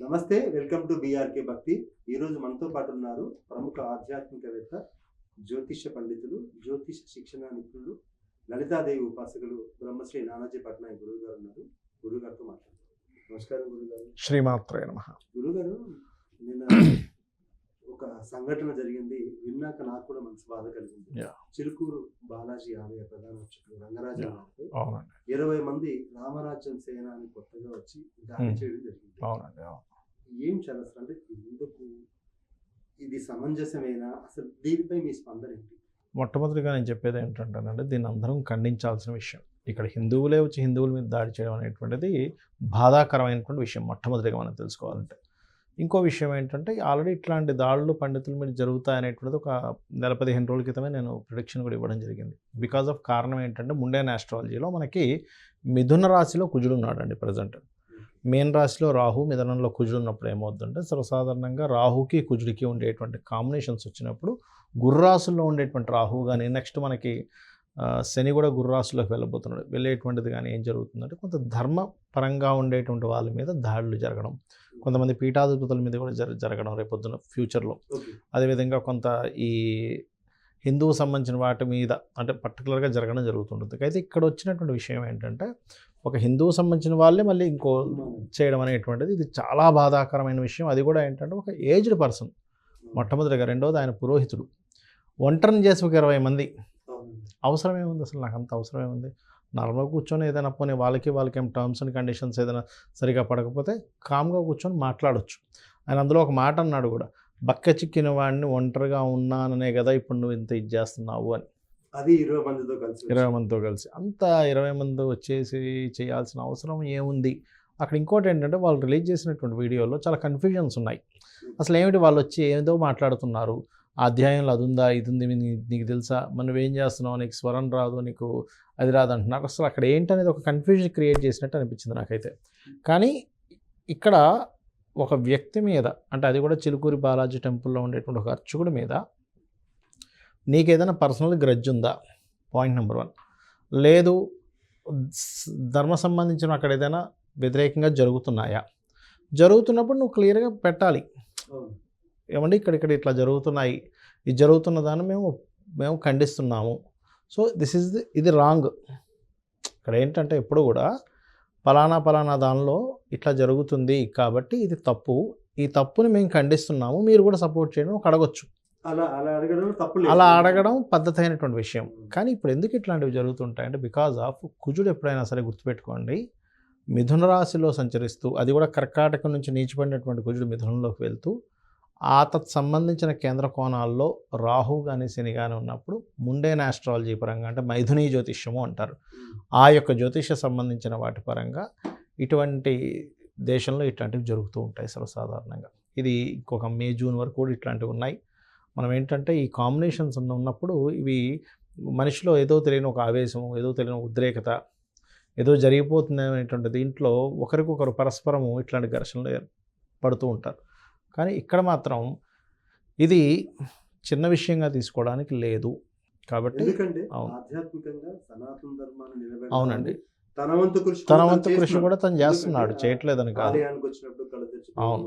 నమస్తే welcome to BRK భక్తి. ఈ రోజు మనతో పాటు ఉన్నారు ప్రముఖ ఆధ్యాత్మికవేత్త జ్యోతిష పండితులు జ్యోతిష శిక్షణ నిపుణులు లలితాదేవి ఉపాసకులు బ్రహ్మశ్రీ నానాజీ పట్నాయక్ గురువు గారు ఉన్నారు. గురువు గారితో మాట్లాడతారు నమస్కారం గురువు గారు శ్రీమాత్రే నమ. గురువు గారు నిన్న ఒక సంఘటన జరిగింది. విన్నాక నాకు కూడా మనసు బాధ కలిగింది. చిలుకూరు బాలాజీ ఆలయ ప్రధాన అర్చకులు రంగరాజు ఇరవై మంది రామరాజ్యం సేన అని కొత్తగా వచ్చి దాడి Hmm. చేయడం జరిగింది. ఏం చేస్తారు అంటే ఎందుకు ఇది సమంజసమేనా? అసలు దీనిపై మీ స్పందన ఏంటి? మొట్టమొదటిగా నేను చెప్పేది ఏంటంటేనండి దీన్ని అందరం ఖండించాల్సిన విషయం. ఇక్కడ హిందువులే వచ్చి హిందువుల మీద దాడి చేయడం అనేటువంటిది బాధాకరమైనటువంటి విషయం మొట్టమొదటిగా మనం తెలుసుకోవాలంటే. ఇంకో విషయం ఏంటంటే ఆల్రెడీ ఇట్లాంటి దాడులు పండితుల మీద జరుగుతాయనేటువంటిది ఒక నెల పదిహేను రోజుల క్రితమే నేను ప్రిడిక్షన్ కూడా ఇవ్వడం జరిగింది. బికాజ్ ఆఫ్ కారణం ఏంటంటే ముండేన్ ఆస్ట్రాలజీలో మనకి మిథున రాశిలో కుజుడు ఉన్నాడండి ప్రజెంట్ మేన్ రాశిలో రాహు మిథునంలో కుజుడు ఉన్నప్పుడు ఏమవుతుందంటే సర్వసాధారణంగా రాహుకి కుజుడికి ఉండేటువంటి కాంబినేషన్స్ వచ్చినప్పుడు గుర్రాసుల్లో ఉండేటువంటి రాహు కానీ నెక్స్ట్ మనకి శని కూడా గుర్రాసులోకి వెళ్ళబోతున్నాడు. వెళ్ళేటువంటిది కానీ ఏం జరుగుతుందంటే కొంత ధర్మపరంగా ఉండేటువంటి వాళ్ళ మీద దాడులు జరగడం. కొంతమంది పీఠాధిపతుల మీద కూడా జర జరగడం రేపొద్దున ఫ్యూచర్లో. అదేవిధంగా కొంత ఈ హిందువు సంబంధించిన వాటి మీద అంటే పర్టికులర్గా జరగడం జరుగుతుంటుంది. అయితే ఇక్కడ వచ్చినటువంటి విషయం ఏంటంటే ఒక హిందువు సంబంధించిన వాళ్ళే మళ్ళీ ఇంకో చేయడం అనేటువంటిది ఇది చాలా బాధాకరమైన విషయం. అది కూడా ఏంటంటే ఒక ఏజ్డ్ పర్సన్ మొట్టమొదటిగా. రెండవది ఆయన పురోహితుడు. ఒంటరిని చేసి ఒక ఇరవై మంది. అవునండి. అవసరం ఏముంది అసలు? నాకు అంత అవసరం ఏముంది నార్మల్గా కూర్చొని ఏదైనా పోనీ వాళ్ళకి వాళ్ళకి ఏం టర్మ్స్ అండ్ కండిషన్స్ ఏదైనా సరిగా పడకపోతే కామ్గా కూర్చొని మాట్లాడొచ్చు. ఆయన అందులో ఒక మాట అన్నాడు కూడా బక్క చిక్కిన వాడిని ఒంటరిగా ఉన్నాననే కదా ఇప్పుడు నువ్వు ఇంత ఇది చేస్తున్నావు అని. అది ఇరవై మందితో కలిసి ఇరవై మందితో కలిసి. అంత ఇరవై మంది వచ్చేసి చేయాల్సిన అవసరం ఏముంది? అక్కడ ఇంకోటి ఏంటంటే వాళ్ళు రిలీజ్ చేసినటువంటి వీడియోలో చాలా కన్ఫ్యూజన్స్ ఉన్నాయి. అసలు ఏమిటి వాళ్ళు వచ్చి ఏదో మాట్లాడుతున్నారు? ఆ అధ్యాయంలో అది ఉందా ఇది ఉంది నీకు తెలుసా? మరి నువ్వేం చేస్తున్నావు? నీకు స్వరం రాదు నీకు అది రాదు అంటున్నారు. అసలు అక్కడ ఏంటనేది ఒక కన్ఫ్యూజన్ క్రియేట్ చేసినట్టు అనిపించింది నాకైతే. కానీ ఇక్కడ ఒక వ్యక్తి మీద అంటే అది కూడా చిలుకూరి బాలాజీ టెంపుల్లో ఉండేటువంటి ఒక అర్చకుడి మీద నీకు ఏదైనా పర్సనల్ గ్రడ్జ్ ఉందా? పాయింట్ నెంబర్ వన్ లేదు ధర్మ సంబంధించిన అక్కడ ఏదైనా వ్యతిరేకంగా జరుగుతున్నాయా? జరుగుతున్నప్పుడు నువ్వు క్లియర్గా పెట్టాలి. ఏమండి? ఇక్కడ ఇక్కడ ఇట్లా జరుగుతున్నాయి. ఇది జరుగుతున్న దాన్ని మేము మేము ఖండిస్తున్నాము. సో దిస్ ఇస్ ది ఇది రాంగ్ ఇక్కడ ఏంటంటే ఎప్పుడు కూడా పలానా పలానా దానిలో ఇట్లా జరుగుతుంది కాబట్టి ఇది తప్పు. ఈ తప్పుని మేము ఖండిస్తున్నాము. మీరు కూడా సపోర్ట్ చేయడం ఒక అడగొచ్చు. అలా అలా అడగడం తప్పు. అలా అడగడం పద్ధతి అయినటువంటి విషయం కానీ ఇప్పుడు ఎందుకు ఇట్లాంటివి జరుగుతుంటాయంటే బికాజ్ ఆఫ్ కుజుడు ఎప్పుడైనా సరే గుర్తుపెట్టుకోండి. మిథున రాశిలో సంచరిస్తూ అది కూడా కర్కాటకం నుంచి నీచిపడినటువంటి కుజుడు మిథునంలోకి వెళ్తూ ఆ తత్ సంబంధించిన కేంద్ర కోణాల్లో రాహు కానీ శని కానీ ఉన్నప్పుడు ముండేన్ ఆస్ట్రాలజీ పరంగా అంటే మైథునీ జ్యోతిష్యము అంటారు. ఆ యొక్క జ్యోతిష సంబంధించిన వాటి పరంగా ఇటువంటి దేశంలో ఇట్లాంటివి జరుగుతూ ఉంటాయి సర్వసాధారణంగా. ఇది ఇంకొక మే జూన్ వరకు కూడా ఇట్లాంటివి ఉన్నాయి. మనం ఏంటంటే ఈ కాంబినేషన్స్ ఉన్నప్పుడు ఇవి మనిషిలో ఏదో తెలియని ఒక ఆవేశం ఏదో తెలియని ఉద్రేకత ఏదో జరిగిపోతుంది అనేటువంటి దీంట్లో ఒకరికొకరు పరస్పరము ఇట్లాంటి ఘర్షణలు ఏర్పడుతూ ఉంటారు. కానీ ఇక్కడ మాత్రం ఇది చిన్న విషయంగా తీసుకోవడానికి లేదు కాబట్టి. ఆధ్యాత్మికంగా సనాతన ధర్మాన్ని అవునండి తన వంతు కృషి తన కూడా వంతు తను కృషి కూడా తను చేస్తున్నాడు. చేయట్లేదని కాదు వచ్చినప్పుడు కళ్ళు అవును.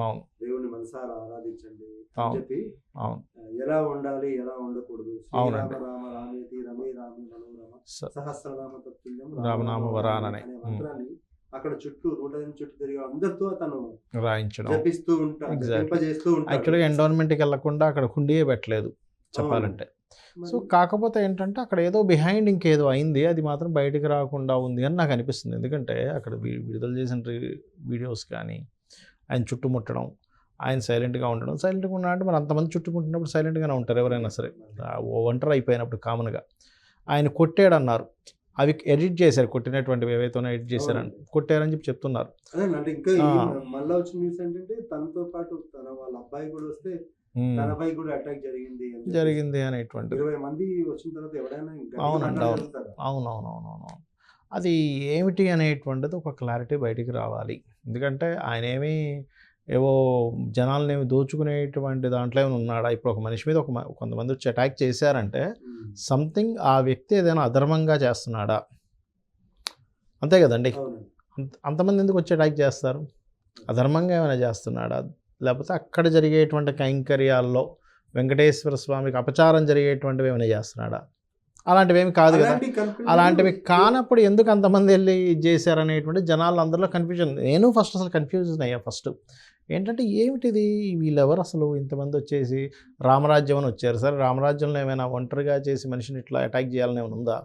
అవును దేవుని మనసారా ఆరాధించండి అని అవును. చెప్పి అవును ఆ, ఎలా ఉండాలి ఎలా ఉండకూడదు అవునండి. రామ రామేతి రమే రామే మనోరమ స- సహస్రనామ తత్తుల్యం రామనామ వరాననే. మంత్రాన్ని అక్కడ చుట్టూ నూట ఎనిమిది చుట్టూ తిరిగి అందరితో తను రాయించడం. జపిస్తూ ఉంటాడు యాక్చువల్గా ఎండోన్మెంట్కి వెళ్ళకుండా అక్కడ కుండియే పెట్టలేదు చెప్పాలంటే. సో కాకపోతే ఏంటంటే అక్కడ ఏదో బిహైండ్ ఇంకేదో అయింది అది మాత్రం బయటికి రాకుండా ఉంది అని నాకు అనిపిస్తుంది. ఎందుకంటే అక్కడ విడుదల చేసిన వీడియోస్ కానీ ఆయన చుట్టుముట్టడం ఆయన సైలెంట్గా ఉండడం సైలెంట్గా ఉన్నా అంటే మరి అంతమంది చుట్టుకుంటున్నప్పుడు సైలెంట్గానే ఉంటారు ఎవరైనా సరే. ఒంటరి అయిపోయినప్పుడు కామన్గా. ఆయన కొట్టాడు అన్నారు అవి ఎడిట్ చేశారు కొట్టినటువంటివి ఏవైతే ఎడిట్ చేశారని కొట్టారని చెప్పి చెప్తున్నారు అంటే ఇంకా. మళ్ళా వచ్చిన న్యూస్ ఏంటంటే తనతో పాటు వాళ్ళ అబ్బాయి కూడా వస్తే తనపై కూడా అటాక్ జరిగింది. జరిగింది అనేటువంటిది ఇరవై మంది వచ్చిన తర్వాత ఎవడైనా అవునండి, అవును. అవునవునవునవును అది ఏమిటి అనేటువంటిది ఒక క్లారిటీ బయటికి రావాలి ఎందుకంటే ఆయన ఏమీ ఏవో జనాల్ని ఏమి దోచుకునేటువంటి దాంట్లో ఏమైనా ఉన్నాడా? ఇప్పుడు ఒక మనిషి మీద ఒక కొంతమంది వచ్చి అటాక్ చేశారంటే. సంథింగ్ ఆ వ్యక్తి ఏదైనా అధర్మంగా చేస్తున్నాడా? అంతే కదండి. అంతమంది ఎందుకు వచ్చి అటాక్ చేస్తారు? అధర్మంగా ఏమైనా చేస్తున్నాడా? లేకపోతే అక్కడ జరిగేటువంటి కైంకర్యాల్లో వెంకటేశ్వర స్వామికి అపచారం జరిగేటువంటివి ఏమైనా చేస్తున్నాడా? అలాంటివి ఏమి కాదు. కదా అలాంటివి కానప్పుడు ఎందుకు అంతమంది వెళ్ళి చేశారనేటువంటి జనాలు అందరిలో కన్ఫ్యూజన్ నేను ఫస్ట్ అసలు కన్ఫ్యూజన్ అయ్యా ఫస్ట్ ఏంటంటే ఏమిటిది? వీళ్ళెవరు అసలు? ఇంతమంది వచ్చేసి రామరాజ్యం అని వచ్చారు. సరే రామరాజ్యంలో ఏమైనా ఒంటరిగా చేసి మనిషిని ఇట్లా అటాక్ చేయాలని ఏమైనా ఉందా?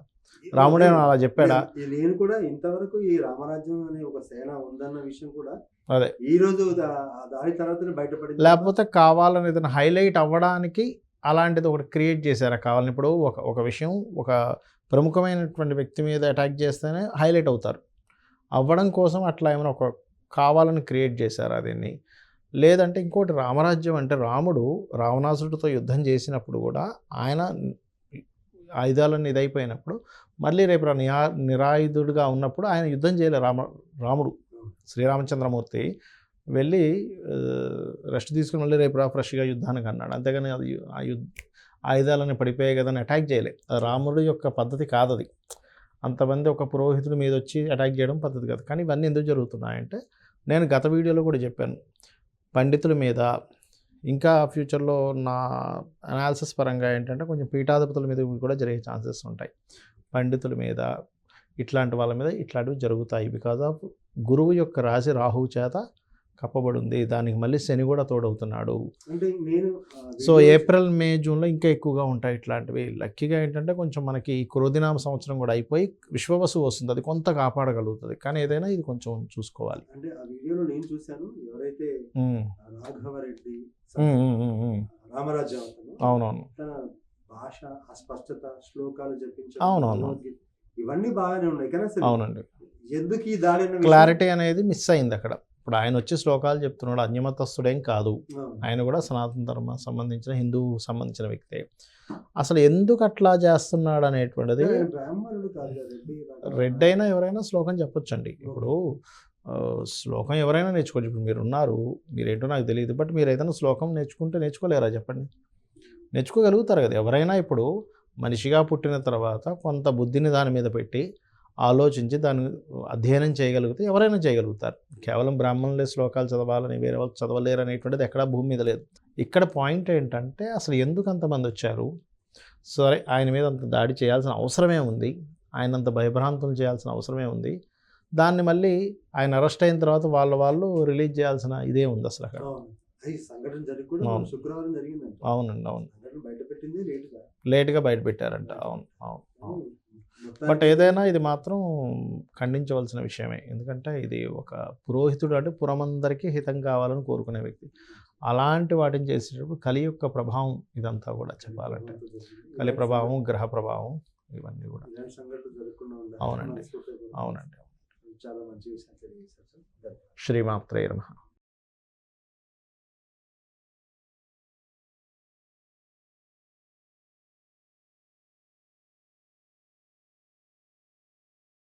రాముడే అలా చెప్పాడా? నేను- కూడా ఇంతవరకు ఈ రామరాజ్యం అనే ఒక సేన ఉందన్న విషయం కూడా అదే. ఈ రోజు దాని తర్వాత బయటపడింది. లేకపోతే కావాలని ఏదైనా హైలైట్ అవ్వడానికి అలాంటిది ఒకటి క్రియేట్ చేశారా కావాలని? ఇప్పుడు ఒక ఒక విషయం ఒక ప్రముఖమైనటువంటి వ్యక్తి మీద అటాక్ చేస్తేనే హైలైట్ అవుతారు. అవ్వడం కోసం అట్లా ఏమైనా ఒక కావాలని క్రియేట్ చేశారా దీన్ని? లేదంటే ఇంకోటి రామరాజ్యం అంటే రాముడు రావణాసుడితో యుద్ధం చేసినప్పుడు కూడా ఆయన ఆయుధాలన్నీ ఇదైపోయినప్పుడు మళ్ళీ రేపు నిరా నిరాయుధుడుగా ఉన్నప్పుడు ఆయన యుద్ధం చేయలే రామ రాముడు శ్రీరామచంద్రమూర్తి. వెళ్ళి రెస్ట్ తీసుకుని మళ్ళీ రేపు రా ఫ్రెష్గా యుద్ధానికి అన్నాడు. అంతేగాని అది ఆ యుద్ధ ఆయుధాలని పడిపోయాయి కదా అని అటాక్ చేయలే. అది రాముడి యొక్క పద్ధతి కాదది. అంతమంది ఒక పురోహితుడి మీద వచ్చి అటాక్ చేయడం పద్ధతి కాదు. కానీ ఇవన్నీ ఎందుకు జరుగుతున్నాయంటే నేను గత వీడియోలో కూడా చెప్పాను. పండితుల మీద ఇంకా ఫ్యూచర్లో నా అనాలిసిస్ పరంగా ఏంటంటే కొంచెం పీఠాధిపతుల మీద కూడా జరిగే ఛాన్సెస్ ఉంటాయి. పండితుల మీద ఇట్లాంటి వాళ్ళ మీద ఇట్లాంటివి జరుగుతాయి. బికాజ్ ఆఫ్ గురువు యొక్క రాశి రాహువు చేత కప్పబడి ఉంది దానికి మళ్ళీ శని కూడా తోడవుతున్నాడు. సో ఏప్రిల్ మే జూన్లో ఇంకా ఎక్కువగా ఉంటాయి ఇట్లాంటివి. లక్కీగా ఏంటంటే కొంచెం మనకి క్రోధినామ సంవత్సరం కూడా అయిపోయి విశ్వవసు వస్తుంది. అది కొంత కాపాడగలుగుతుంది. కానీ ఏదైనా ఇది కొంచెం చూసుకోవాలి. అంటే ఆ వీడియోలో నేను చూశాను ఎవరైతే రాఘవరెడ్డి అవునవును. తన భాష అస్పష్టత శ్లోకాలు చెప్పించడం అవునవును. ఇవన్నీ బాగానే ఉన్నాయి. కానీ అవునండి. ఎందుకు ఈ దాడి క్లారిటీ అనేది మిస్ అయింది అక్కడ. ఇప్పుడు ఆయన వచ్చి శ్లోకాలు చెప్తున్నాడు అన్యమతస్తుడేం కాదు. ఆయన కూడా సనాతన ధర్మ సంబంధించిన హిందూ సంబంధించిన వ్యక్తే. అసలు ఎందుకు అట్లా చేస్తున్నాడు అనేటువంటిది రెడ్ అయినా ఎవరైనా శ్లోకం చెప్పొచ్చండి. ఇప్పుడు శ్లోకం ఎవరైనా నేర్చుకోవచ్చు. ఇప్పుడు మీరు ఉన్నారు మీరేంటో నాకు తెలియదు బట్ మీరు ఏదైనా శ్లోకం నేర్చుకుంటే నేర్చుకోలేరా చెప్పండి? నేర్చుకోగలుగుతారు కదా ఎవరైనా. ఇప్పుడు మనిషిగా పుట్టిన తర్వాత కొంత బుద్ధిని దాని మీద పెట్టి ఆలోచించి దాన్ని అధ్యయనం చేయగలిగితే ఎవరైనా చేయగలుగుతారు. కేవలం బ్రాహ్మణులే శ్లోకాలు చదవాలని వేరే వాళ్ళు చదవలేరు అనేటువంటిది ఎక్కడా భూమి మీద లేదు. ఇక్కడ పాయింట్ ఏంటంటే అసలు ఎందుకు అంతమంది వచ్చారు? సరే ఆయన మీద అంత దాడి చేయాల్సిన అవసరమే ఉంది. ఆయన అంత భయభ్రాంతులు చేయాల్సిన అవసరమే ఉంది. దాన్ని మళ్ళీ ఆయన అరెస్ట్ అయిన తర్వాత వాళ్ళ వాళ్ళు రిలీజ్ చేయాల్సిన ఇదే ఉంది అసలు అక్కడ. అవునండి అవును. లేటుగా. బయట పెట్టారంట. అవును. అవును. బట్ ఏదైనా ఇది మాత్రం ఖండించవలసిన విషయమే. ఎందుకంటే ఇది ఒక పురోహితుడు అంటే పురమందరికీ హితం కావాలని కోరుకునే వ్యక్తి. అలాంటి వాటిని చేసేటప్పుడు కలి యొక్క ప్రభావం ఇదంతా కూడా చెప్పాలంటే. కలి ప్రభావం గ్రహ ప్రభావం ఇవన్నీ కూడా. అవునండి. అవునండి. చాలా మంచి విషయం శ్రీమాత్రేయ నమః.